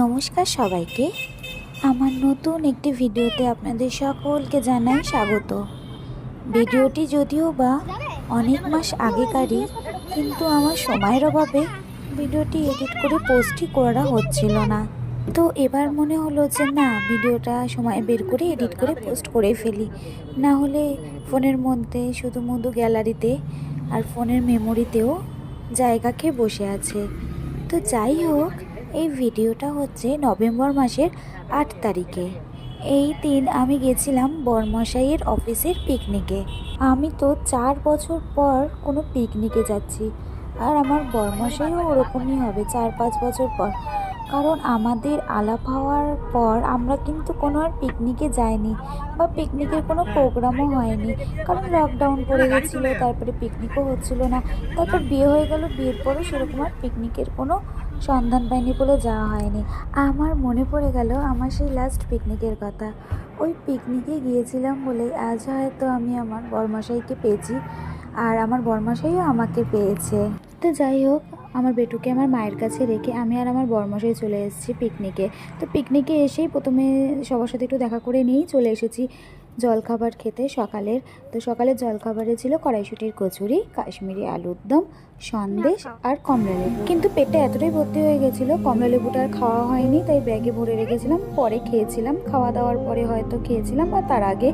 নমস্কার সবাইকে। আমার নতুন একটি ভিডিওতে আপনাদের সকলকে জানাই স্বাগত। ভিডিওটি যদিও বা অনেক মাস আগেকারই, কিন্তু আমার সময়ের অভাবে ভিডিওটি এডিট করে পোস্টই করা হচ্ছিল না। তো এবার মনে হলো যে না, ভিডিওটা সময় বের করে এডিট করে পোস্ট করে ফেলি। না হলে ফোনের মধ্যে শুধু মধু গ্যালারিতে আর ফোনের মেমোরিতেও জায়গা খেয়ে বসে আছে। তো যাই হোক, এই ভিডিওটা হচ্ছে নভেম্বর মাসের আট তারিখে। এই দিন আমি গেছিলাম বরমশাইয়ের অফিসের পিকনিকে আমি তো চার বছর পর কোনো পিকনিকে যাচ্ছি। আর আমার বরমশাইও ওরকমই হবে, চার পাঁচ বছর পর। কারণ আমাদের আলাপ হওয়ার পর আমরা কিন্তু কোনো আর পিকনিকে যাইনি বা পিকনিকের কোনো প্রোগ্রামও হয়নি। কারণ লকডাউন পড়ে গেছিল, তারপরে পিকনিকও হচ্ছিল না। তারপর বিয়ে হয়ে গেল, বিয়ের পরও সেরকম আর পিকনিকের কোনো সন্ধান পাইনি বলে যাওয়া হয়নি। আমার মনে পড়ে গেল আমার সেই লাস্ট পিকনিকের কথা। ওই পিকনিকে গিয়েছিলাম বলে আজ হয়তো আমি আমার বরমশাইকে পেয়েছি আর আমার বরমশাইও আমাকে পেয়েছে। তো যাই হোক আমার বেটুকে আমার মায়ের কাছে রেখে আমি আর আমার বরমশাই চলে এসেছি পিকনিকে। তো পিকনিকে এসেই প্রথমে সবার সাথে একটু দেখা করে নিয়েই চলে এসেছি জলখাবার খেতে সকালের। তো সকালের জলখাবারে ছিল কড়াইশুটির কচুরি, কাশ্মীরি আলুর দম সন্দেশ আর কমলা লেবু। কিন্তু পেটটা এতটাই ভর্তি হয়ে গেছিল কমলা লেবুটা আর খাওয়া হয়নি তাই ব্যাগে ভরে রেখেছিলাম পরে খেয়েছিলাম। খাওয়া দাওয়ার পরে হয়তো খেয়েছিলাম বা তার আগে।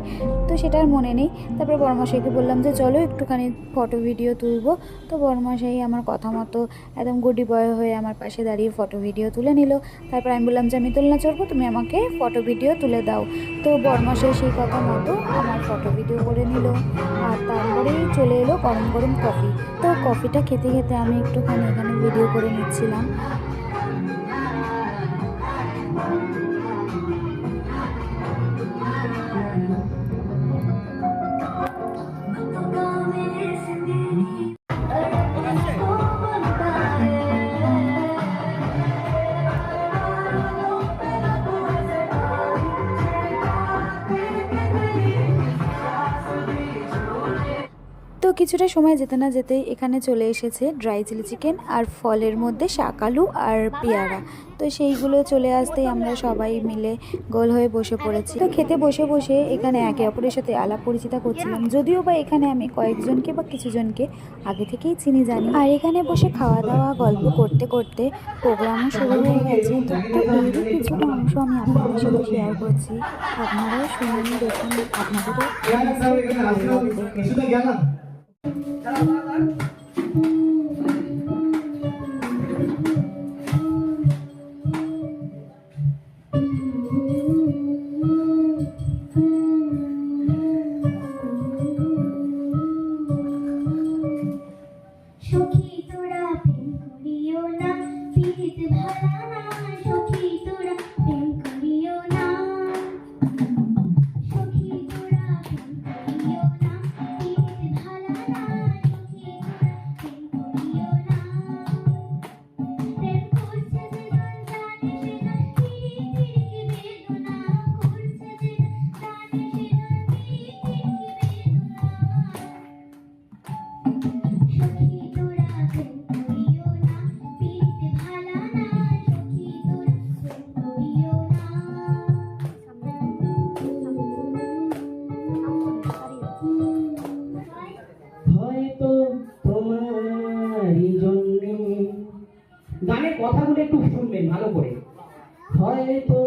তো সেটা আর মনে নেই। তারপরে বড়মাশাইকে বললাম যে চলো একটুখানি ফটো ভিডিও তুলবো। তো বড়মাশাই আমার কথা মতো একদম গুডি বয় হয়ে আমার পাশে দাঁড়িয়ে ফটো ভিডিও তুলে নিল। তারপর আমি বললাম যে আমি তুলনা চড়বো তুমি আমাকে ফটো ভিডিও তুলে দাও। তো বড়মাশাই সেই কথা মতো আমার ফটো ভিডিও করে নিল। আর তারপরেই চলে এলো গরম গরম কফি তো কফিটা খেতে খেতে আমি একটুখানি এখানে ভিডিও করে নিচ্ছিলাম। কিছুটা সময় যেতে না যেতেই এখানে চলে এসেছে ড্রাই চিলি চিকেন আর ফলের মধ্যে শাকালু আর পেয়ারা। তো সেইগুলো চলে আসতেই আমরা সবাই মিলে গোল হয়ে বসে পড়েছি। তো খেতে বসে বসে এখানে একে অপরের সাথে আলাপ পরিচিতা করছিলাম। যদিও বা এখানে আমি কয়েকজনকে বা কিছুজনকে আগে থেকেই চিনি জানি। আর এখানে বসে খাওয়া দাওয়া গল্প করতে করতে প্রোগ্রামও শুরু হয়ে গেছে। তো এরই কিছুটা অংশ আমি আপনাদের সাথে শেয়ার করছি। আপনারাও শুনুন দেখুন আপনাদেরও ভালো কথাগুলো একটু শুনবেন ভালো করে। হয়তো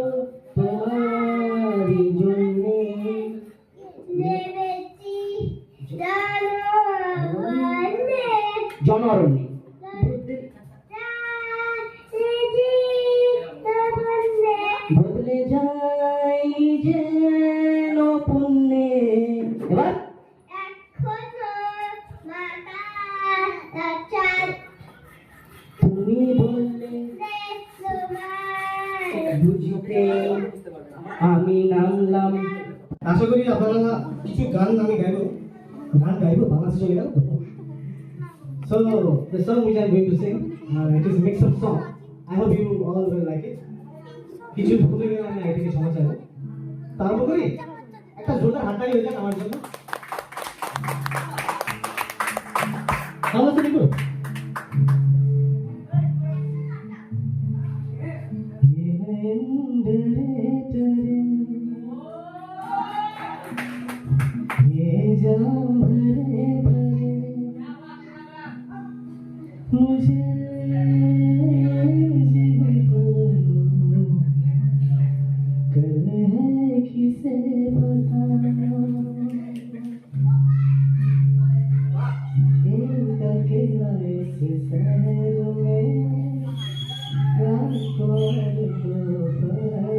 তোমারই জন্যে জনরণ্যে। করি আপনারা কিছু গান আমি গাইবো। গান গাইবো বাংলাদেশে চলে গেল So the song which I'm going to sing, uh, it is a mix of song. I hope you all will like it. কিছু ভুল গেলে আমি আগে থেকে ক্ষমা চাইব। তা আরম্ভ করি একটা জোরদার হাততালি হয়ে যাক আমার জন্য। আছে Thank you.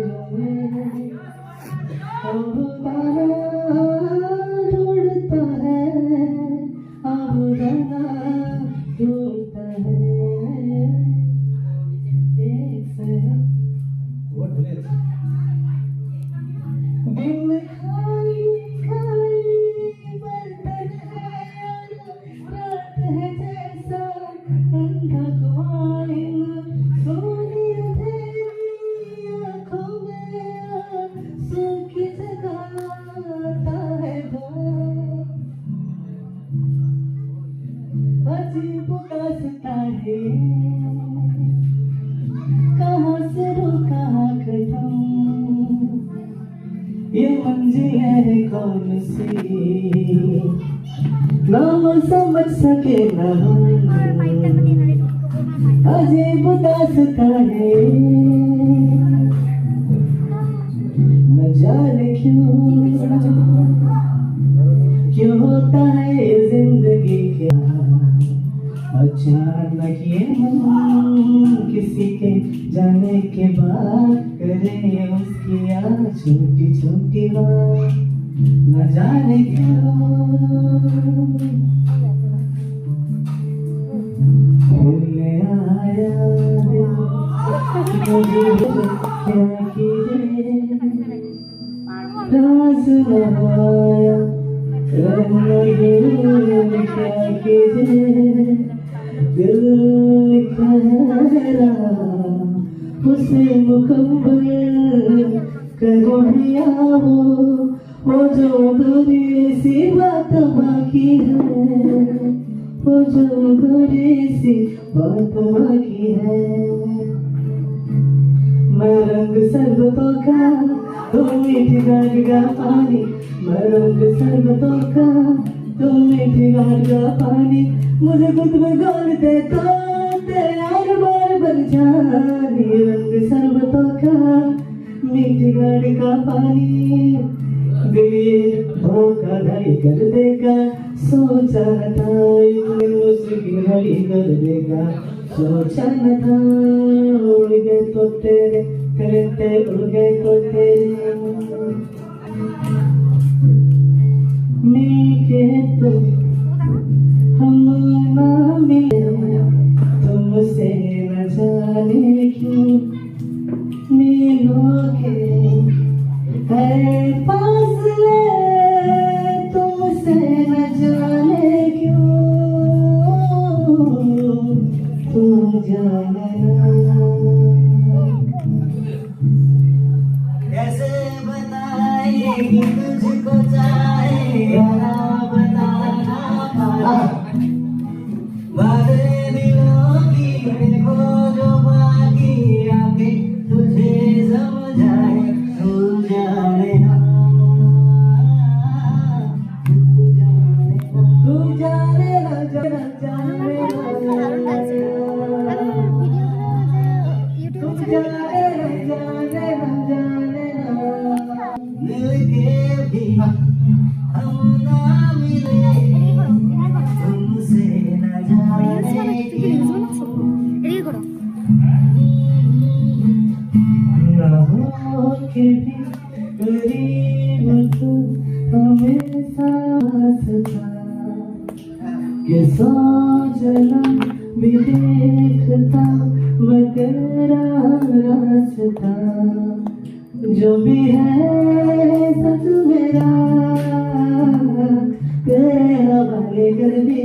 समझ सके अजीब दास्तां है न जाने क्यों? क्यों होता है ज़िंदगी क्या अचानक ये किसी के जाने के बाद करे उसकी छोटी छोटी बात। 나 자네 Você रंग शरबतों का तुम मीठी गाढ़ का पानी मैं रंग शरबतों का तुम मीठी गाढ़ का पानी मुझे खुद में दे तो तेरे बार बन जानी रंग शरबतों का मीठी गाढ़ का पानी दिल धोखा धड़ी कर देगा सोचा न था इतनी मुश्किल घड़ी कर देगा सोचा न था उड़ गए तो तेरे. करते उड़ गए तो तेरे मिलके तो हम ना मिले तुमसे न जाने क्यों मिलोगे है फासले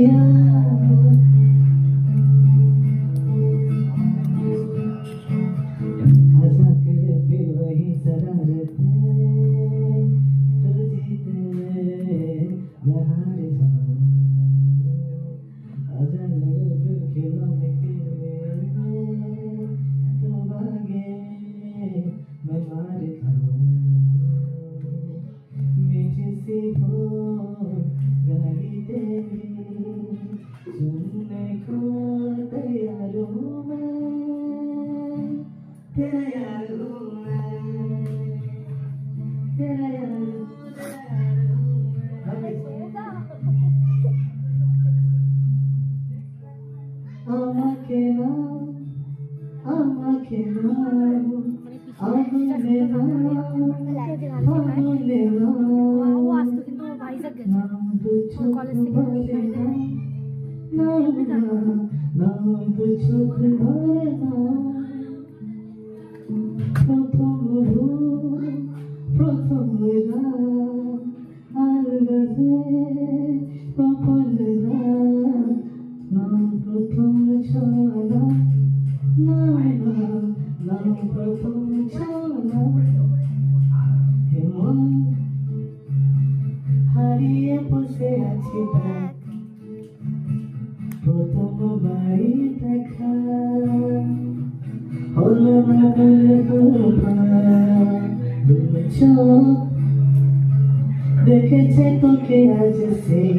yeah. আমাকে বসে আছি দেখ। প্রথম বাড়ি দেখা। হলো না বলে দেখেছে তোকে আজ সেই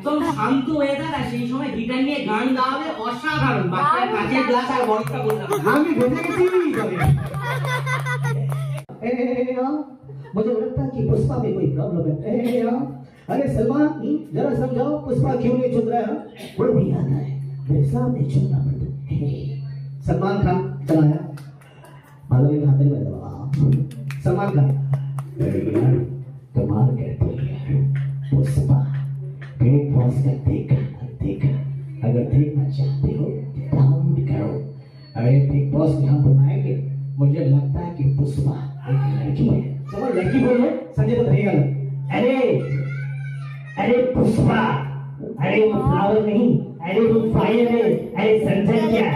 একদম শান্ত ওয়েদার আর সেই সময় গিটার নিয়ে গান গাওয়া হবে অসাধারণ বাচ্চার কাজের গ্লাস আর বরফটা বললাম আমি বেঁচে গেছি তবে ए, ए, ए, आओ। मुझे लगता है कि पुष्पा में कोई प्रॉब्लम है ए, ए, आओ। अरे सलमान हम्म, जरा समझाओ पुष्पा क्यों नहीं चुन रहा है वो भी आता है मेरे सामने चुनना पड़ता है हे, सलमान खान चलाया भालो के हाथ में दबा सलमान खान अरे यार कमाल कहते हो यार पुष्पा बिग बॉस का देखा देखा। अगर देखना चाहते हो डाउनलोड करो। अरे बिग बॉस यहाँ बनाएँगे मुझे लगता है कि पुष्पा एक लड़की है। चलो लड़की बोलो संजय तो रहेगा अरे अरे पुष्पा अरे वो फ्लावर नहीं अरे वो फायर है अरे संजय क्या?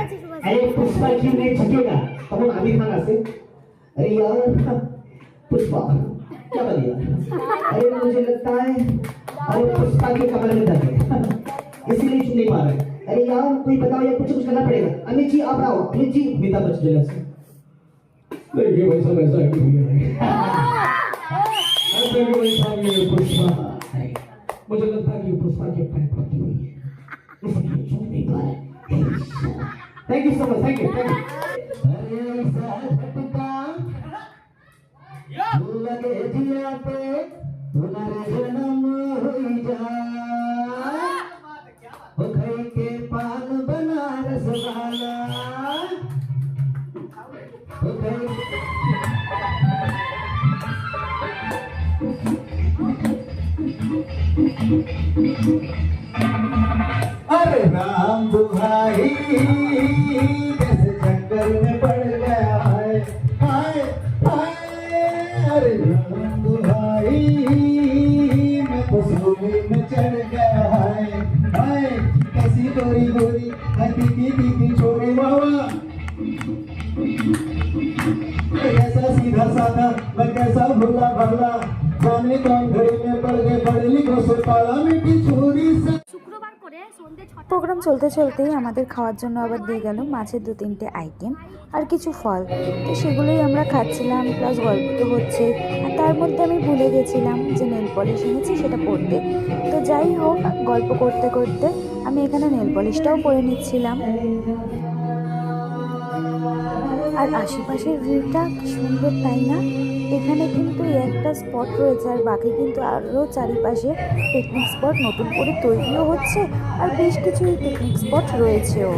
अरे पुष्पा क्यों नहीं झुकेगा तब आमिर खान से अरे यार पुष्पा। क्या बोलिए अरे मुझे लगता है, अरे पुष्पा के कमर में दर्द है। इसीलिए चुन नहीं पा रहे अरे यार, कोई बताओ यार कुछ कुछ करना पड़ेगा। अमित जी, आप आओ। अमित जी, अमिताभ बच्चन जगह से देखिए वैसा ही हुई है। ऐसे भी वैसा ही है पुष्पा मुझे लगता है कि पुष्पा के पैर पड़ती हुई है। इसलिए चुन नहीं पा रहे thank you so much thank you thank you साहब लगे पे पुनर जन्म हुई जा। के पाल बनारस वाला। अरे राम दुहाई। প্রোগ্রাম চলতে চলতেই আমাদের খাওয়ার জন্য আবার দিয়ে গেল মাছের দু তিনটে আইটেম আর কিছু ফল। তো সেগুলোই আমরা খাচ্ছিলাম প্লাস গল্প তো হচ্ছে আর তার মধ্যে আমি ভুলে গেছিলাম যে নেল পলিশ এনেছি, সেটা পরতে। তো যাই হোক, গল্প করতে করতে আমি এখানে নেল পলিশটাও পরে নিচ্ছিলাম। আর আশেপাশের ভিউটা কি সুন্দর, তাই না? এখানে কিন্তু একটা স্পট রয়েছে আর বাকি কিন্তু আরও চারিপাশে পিকনিক স্পট নতুন করে তৈরিও হচ্ছে আর বেশ কিছু পিকনিক স্পট রয়েছেও।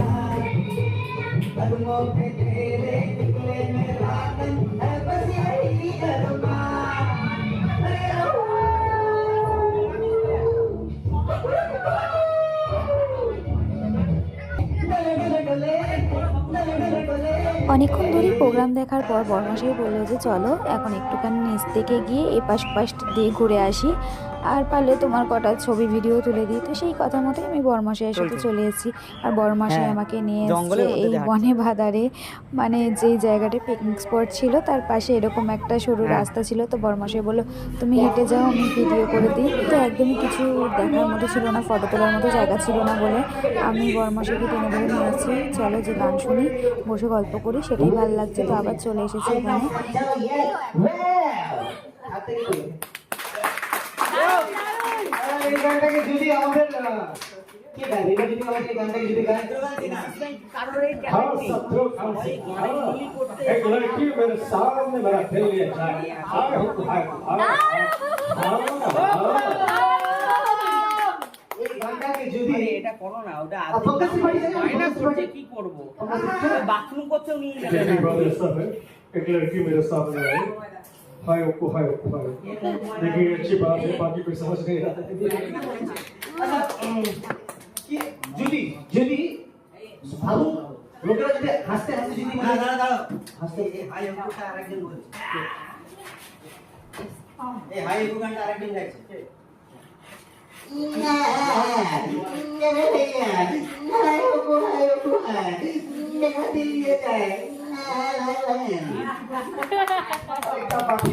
অনেকক্ষণ ধরেই প্রোগ্রাম দেখার পর বর্মাশাই বলল যে, চলো, এখন একটুখানি নিচ থেকে গিয়ে এপাশ পাশ দিয়ে ঘুরে আসি। আর পারলে তোমার কটা ছবি ভিডিও তুলে দিই। তো সেই কথা মতোই আমি বর্মাশাইয়ের সাথে চলে এসেছি। আর বর্মাশাই হ্যাঁ, আমাকে নিয়ে এসছে এই বনে ভাদারে মানে যেই জায়গাটা পিকনিক স্পট ছিল তার পাশে এরকম একটা সরু হ্যাঁ। রাস্তা ছিল। তো বর্মাশাই বলল তুমি হেঁটে যাও আমি ভিডিও করে দিই। তো একদমই কিছু দেখার মতো ছিল না ফটো তোলার মতো জায়গা ছিল না বলে আমি বর্মাশাইকে টেনে ধরে নিয়ে এসেছি চলো যে গান শুনি বসে গল্প করি সেটাই ভালো লাগছে। তো আবার চলে এসেছি এখানে। এই গানটাকে যদি আমাদের আহ, কে গায় এটা যদি আমাদের এই গানটাকে যদি গায় हाँ सब लोग हम से हाँ, एक लड़की मेरे सामने मेरा खेल लिया जाए हाय हो हाय हाय এই গানটাকে যদি আরে এটা করো না ওটা আর ফোকাসি বাড়ি যাবে, বায়না ফোকাসি করছে বাড়ি। কি করবো ফোকাসি বাথরুম করতেও নিয়ে যাবে देखिए brother सब है एक लड़की मेरे सामने आई हाय ओको हाय ओको हाय देखिए अच्छी बात है बाकी कोई समझ नहीं आता আচ্ছা, উম, কি যদি যদি ভাবু লোকেরা যদি হাসতে হাসতে যদি মানে হাসতে হাই অঙ্কুটা আরেকজন বলছে এই হাই একটু গানটা আরেকদিন গাইছে একটা বাপে, একটা বাপে,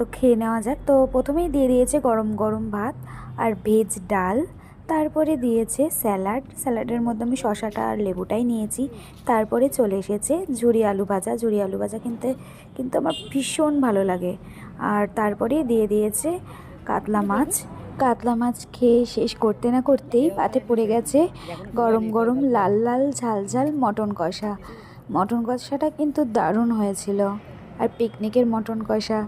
তো খেয়ে নেওয়া যাক। তো প্রথমেই দিয়ে দিয়েছে গরম গরম ভাত আর ভেজ ডাল। তারপরে দিয়েছে স্যালাড। স্যালাডের মধ্যে আমি শশাটা আর লেবুটাই নিয়েছি। তারপরে চলে এসেছে ঝুরি আলু ভাজা। ঝুরি আলু ভাজা কিনতে, কিন্তু আমার ভীষণ ভালো লাগে। আর তারপরে দিয়ে দিয়েছে কাতলা মাছ। কাতলা মাছ খেয়ে শেষ করতে না করতেই পাতে পড়ে গেছে গরম গরম লাল লাল ঝাল ঝাল মটন কষা। মটন কষাটা কিন্তু দারুণ হয়েছিল। আর পিকনিকের মটন কষা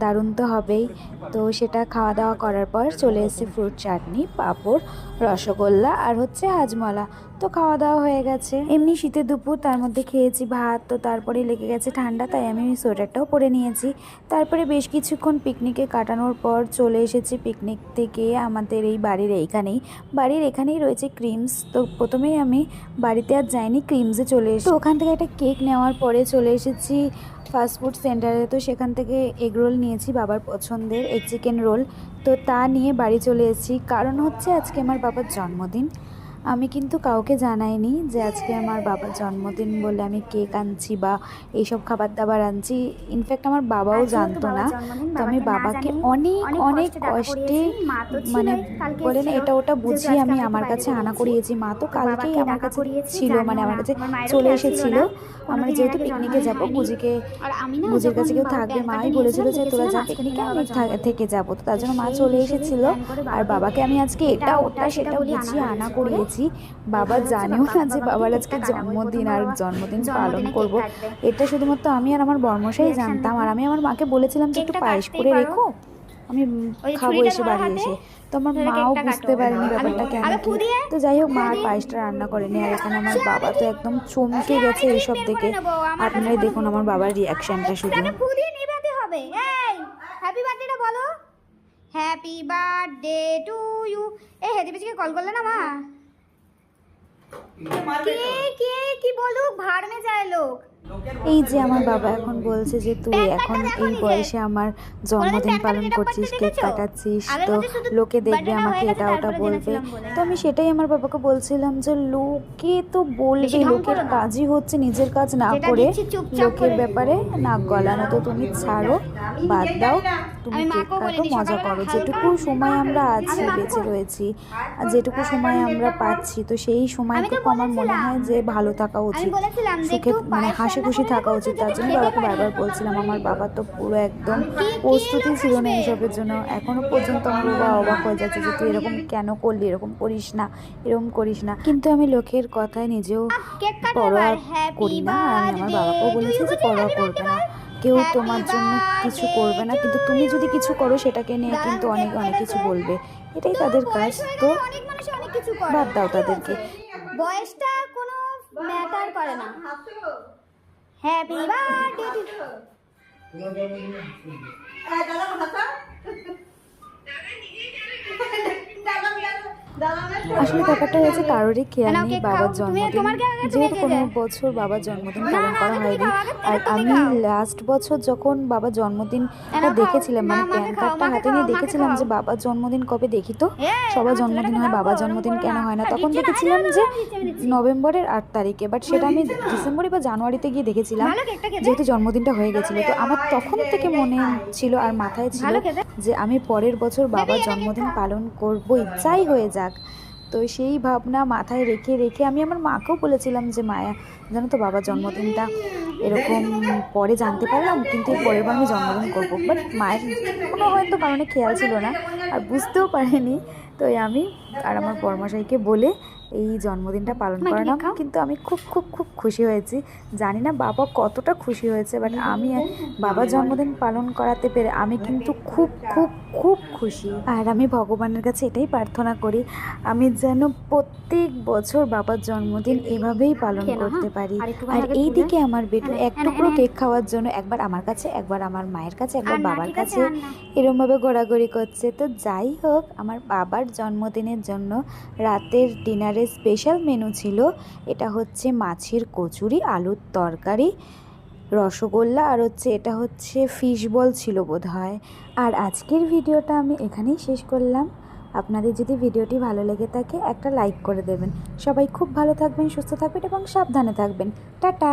দারুণ তো হবেই। তো সেটা খাওয়া দাওয়া করার পর চলে এসেছে ফ্রুট চাটনি পাঁপড় রসগোল্লা আর হচ্ছে হাজমলা তো খাওয়া দাওয়া হয়ে গেছে। এমনি শীতের দুপুর, তার মধ্যে খেয়েছি ভাত, তো তারপরে লেগে গেছে ঠান্ডা, তাই আমি সোয়েটারটাও পরে নিয়েছি। তারপরে বেশ কিছুক্ষণ পিকনিকে কাটানোর পর চলে এসেছি পিকনিক থেকে আমাদের এই বাড়ির এইখানেই। বাড়ির এখানেই রয়েছে ক্রিমস। তো প্রথমেই আমি বাড়িতে আর যাইনি, ক্রিমসে চলে এসেছি। তো ওখান থেকে একটা কেক নেওয়ার পরে চলে এসেছি ফাস্টফুড সেন্টারে। তো সেখান থেকে এগ রোল নিয়েছি বাবার পছন্দের, এগ চিকেন রোল। তো তা নিয়ে বাড়ি চলে এসেছি। কারণ হচ্ছে আজকে আমার বাবার জন্মদিন। আমি কিন্তু কাউকে জানাইনি যে আজকে আমার বাবার জন্মদিন বলে আমি কেক আনছি বা এইসব খাবার দাবার আনছি ইনফ্যাক্ট আমার বাবাও জানতো না। তো আমি বাবাকে অনেক অনেক কষ্টে মানে বলে না এটা ওটা বুঝিয়ে আমি আমার কাছে আনা করিয়েছি। মা তো কালকেই আমার কাছে ছিল মানে আমার কাছে চলে এসেছিল। আমরা যেহেতু পিকনিকে যাব বুঝিকে বুঝির কাছে কেউ থাকবে মাই বলেছিল যে তোরা যা পিকনিকে আমি থেকে যাব। তো তার জন্য মা চলে এসেছিল। আর বাবাকে আমি আজকে এটা ওটা সেটা বুঝিয়ে আনা করিয়েছি। বাবা জানেও না যে বাবার আজকে জন্মদিন আর জন্মদিন পালন করব। এটা শুধুমাত্র আমি আর আমার বর্মশাই জানতাম। আর আমি আমার মাকে বলেছিলাম যে একটু পায়েস করে রেখো। আমি খাব এসে বাড়ি এসে। তো আমার মাও বুঝতে পারেনি ব্যাপারটা কেন তো যাই হোক মা আর পায়েসটা রান্না করেনি। আর এখানে আমার বাবা তো একদম চমকে গেছে এইসব দেখে। আপনারাই দেখুন আমার বাবার রিয়াকশনটা শুধু। এই হ্যাপি বার্থডেটা বলো। হ্যাপি বার্থডে টু ইউ এ হেদি পিছিয়ে কল করলে না মা? কে কে কি বলুক? ভাড় মে যায় লোক। এই যে আমার বাবা এখন বলছে যে তুই এখন এই বয়সে আমার জন্মদিন পালন করছিস কেক কাটাচ্ছিস তো লোকে দেখবে আমাকে এটা ওটা বলবে। তো আমি সেটাই আমার বাবাকে বলছিলাম যে লোকে তো বলবে লোকের কাজই হচ্ছে নিজের কাজ না করে লোকের ব্যাপারে নাক গলানো তো তুমি ছাড়ো বাদ দাও। তুমি কেক কাটো মজা করো। যেটুকু সময় আমরা আছি বেঁচে রয়েছি আর যেটুকু সময় আমরা পাচ্ছি তো সেই সময়টুকু আমার মনে হয় যে ভালো থাকা উচিত। সুখে মানে হাসি খুশি থাকা উচিত তার জন্য বাবাকে বারবার বলছিলাম আমার বাবা তো পুরো একদম প্রস্তুতি ছিল না? এসবের জন্য। এখনও পর্যন্ত আমার বাবা অবাক হয়ে যাচ্ছে যে তুই এরকম কেন করলি এরকম করিস না এরকম করিস না। কিন্তু আমি লোকের কথায় নিজেও পরোয়া করি না আর আমি আমার বাবাকেও বলেছি যে পরোয়া করবে না। কেউ তোমার জন্য কিছু করবে না কিন্তু তুমি যদি কিছু করো সেটাকে নিয়ে কিন্তু অনেক অনেক কিছু বলবে। এটাই তাদের কাজ তো অনেক মানুষ অনেক কিছু করে বাদ দাও তাদেরকে। বয়সটা কোনো ম্যাটার করে না। হ্যাপি বার্থডে আসলে ব্যাপারটা হয়েছে কারোরই খেয়াল নেই বাবার জন্মদিন। যেহেতু কোনো বছর বাবার জন্মদিন পালন করা হয়নি আর আমি লাস্ট বছর যখন বাবার জন্মদিনটা খাও। দেখেছিলাম মানে প্যান কার্ডটা হাতে নিয়ে দেখেছিলাম যে বাবার জন্মদিন কবে দেখি তো? সবার জন্মদিন হয় বাবার জন্মদিন কেন হয় না? হ্যাঁ, তখন দেখেছিলাম যে। নভেম্বরের আট তারিখে বাট সেটা আমি ডিসেম্বরে বা জানুয়ারিতে গিয়ে দেখেছিলাম? যেহেতু জন্মদিনটা হয়ে গেছিল তো আমার তখন থেকে মনে ছিল আর মাথায় ছিল যে আমি পরের বছর বাবার জন্মদিন পালন করবই যাই হয়ে যাক। তো সেই ভাবনা মাথায় রেখে রেখে আমি আমার মাকেও বলেছিলাম যে, মায়া, জানো তো বাবার জন্মদিনটা এরকম পরে জানতে পারলাম, কিন্তু এর পরের বার আমি জন্মদিন করব। বাট মায়ের কোনো হয়তো কারণে খেয়াল ছিল না, আর বুঝতেও পারেনি। তো আমি আর আমার পরমাশাইকে বলে এই জন্মদিনটা পালন করালাম কিন্তু আমি খুব খুব খুব খুশি হয়েছি। জানি না বাবা কতটা খুশি হয়েছে বাট আমি বাবার জন্মদিন পালন করাতে পেরে আমি কিন্তু খুব খুব খুব খুশি। আর আমি ভগবানের কাছে এটাই প্রার্থনা করি আমি যেন প্রত্যেক বছর বাবার জন্মদিন এভাবেই পালন করতে হ্যাঁ? পারি। আর এই দিকে আমার বেটু এক টুকরো কেক খাওয়ার জন্য একবার আমার কাছে একবার আমার মায়ের কাছে একবার বাবার কাছে এরমভাবে ঘোরাঘুরি করছে। তো যাই হোক আমার বাবার জন্মদিনের জন্য রাতের ডিনারে স্পেশাল মেনু ছিল। এটা হচ্ছে মাছের কচুরি, আলুর তরকারি, রসগোল্লা, আর হচ্ছে এটা হচ্ছে ফিশ বল ছিল বোধ হয় আর আজকের ভিডিওটা আমি এখানেই শেষ করলাম। আপনাদের যদি ভিডিওটি ভালো লেগে থাকে, একটা লাইক করে দেবেন। সবাই খুব ভালো থাকবেন, সুস্থ থাকবেন এবং সাবধানে থাকবেন। টাটা!